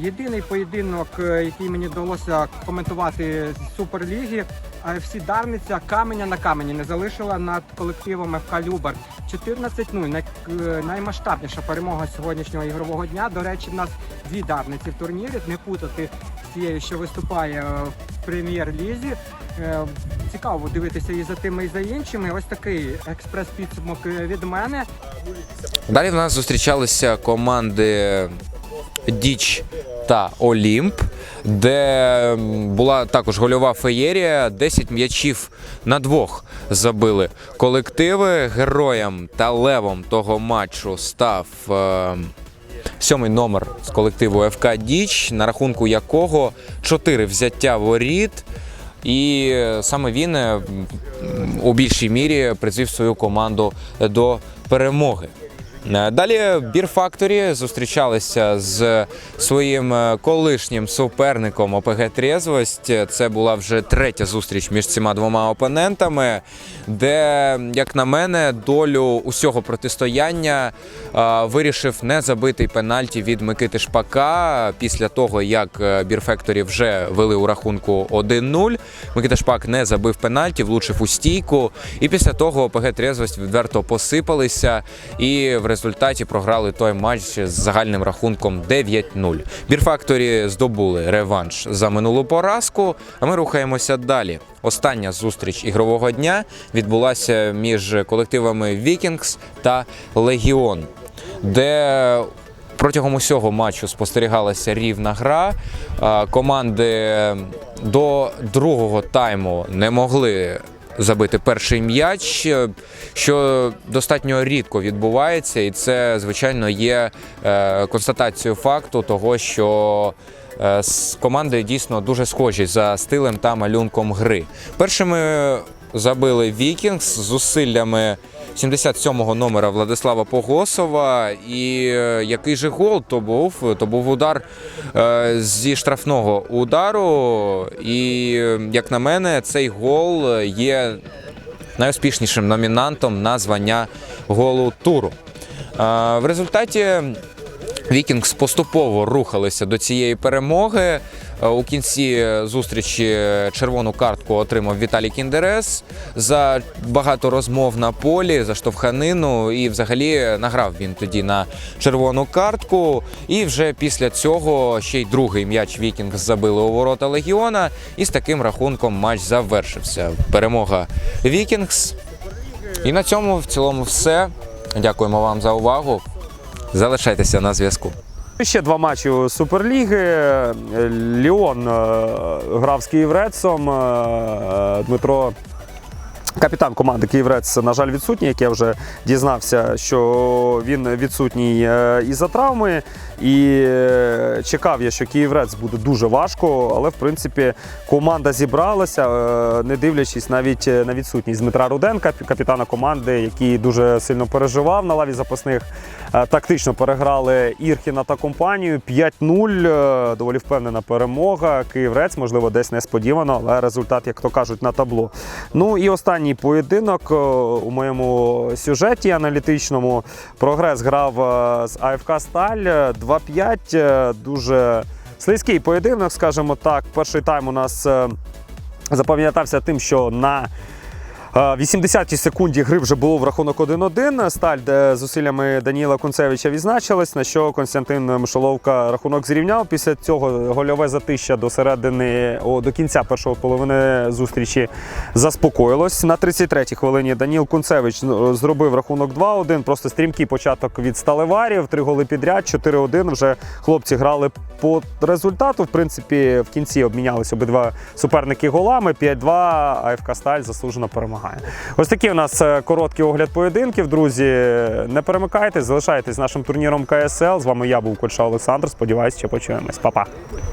Єдиний поєдинок, е, який мені вдалося коментувати з Суперліги, всі Дарниця каменя на камені не залишила над колективом ФК Любар. 14-0, най- е, наймасштабніша перемога сьогоднішнього ігрового дня. До речі, в нас дві Дарниці в турнірі, не путати з тією, що виступає е, в прем'єр-лізі. Цікаво дивитися і за тими, і за іншими. Ось такий експрес-підсумок від мене. Далі в нас зустрічалися команди Діч та Олімп, де була також гольова феєрія. 10 м'ячів на двох забили колективи. Героям та левом того матчу став. е, Сьомий номер з колективу ФК Діч, на рахунку якого чотири взяття воріт. І саме він е, у більшій мірі призвів свою команду до перемоги. Е, Далі Бір Факторі зустрічалися з своїм е, колишнім суперником ОПГ Трезвость. Це була вже третя зустріч між цими двома опонентами, де, як на мене, долю усього протистояння е, вирішив не забитий пенальті від Микити Шпака після того, як е, Бір вже вели у рахунку 1-0. Микита Шпак не забив пенальті, влучив у стійку. І після того ОПГ Трезвость відверто посипалися і в результаті програли той матч з загальним рахунком 9-0. Бірфакторі здобули реванш за минулу поразку. А ми рухаємося далі. Остання зустріч ігрового дня відбулася між колективами Вікінгс та Легіон, де Протягом усього матчу спостерігалася рівна гра. Команди до другого тайму не могли забити перший м'яч, е, що достатньо рідко відбувається, і це, звичайно, є е, констатацією факту того, що е, с- команди дійсно дуже схожі за стилем та малюнком гри. Першими забили Вікінгс з зусиллями 77-го номера Владислава Погосова. І е, який же гол то був? То був удар е, зі штрафного удару. І, як на мене, цей гол є найуспішнішим номінантом на звання голу туру. В результаті Вікінгс поступово рухалися до цієї перемоги. Е, У кінці зустрічі червону картку отримав Віталій Кіндерес за багато розмов на полі, за штовханину. І взагалі награв він тоді на червону картку. І вже після цього ще й другий м'яч Вікінгс забили у ворота Легіона. І з таким рахунком матч завершився. Перемога Вікінгс. І на цьому в цілому все. Дякуємо вам за увагу. Залишайтеся на зв'язку. Ще два матчі Суперліги. Ліон е, грав з Київрецом. Е, Дмитро. Капітан команди Київрець, на жаль, відсутній, як я вже дізнався, що він відсутній е, із-за травми. І е, чекав я, що Київрець буде дуже важко, але в принципі команда зібралася, е, не дивлячись навіть на відсутність Дмитра Руденка, капітана команди, який дуже сильно переживав на лаві запасних. Е, Тактично переграли Ірхіна та компанію 5-0. е, Доволі впевнена перемога. Київрець, можливо, десь несподівано, але результат, як то кажуть, на табло. Ну і останній поєдинок е, у моєму сюжеті аналітичному. Прогрес грав е, з АФК Сталь е, 2-5. е, Дуже слизький поєдинок, скажімо так. Перший тайм у нас е, запам'ятався тим, що на 80-й секунді гри вже було в рахунок 1-1. Сталь де зусиллями Даніла Кунцевича відзначилась, на що Константин Мишоловка рахунок зрівняв. Після цього гольове затища до середини о, до кінця першої половини зустрічі заспокоїлось. На 33-й хвилині Даніл Кунцевич ну, зробив рахунок 2-1. Просто стрімкий початок від сталеварів. Три голи підряд, 4-1. Вже хлопці грали по результату. В принципі, в кінці обмінялися обидва суперники голами. 5-2. АФК Сталь заслужено перемагає. Ось такий у нас е, короткий огляд поєдинків. Друзі, не перемикайтесь, залишайтесь нашим турніром КСЛ. З вами я був Кольша Олександр. Сподіваюсь, що почуємось. Па-па.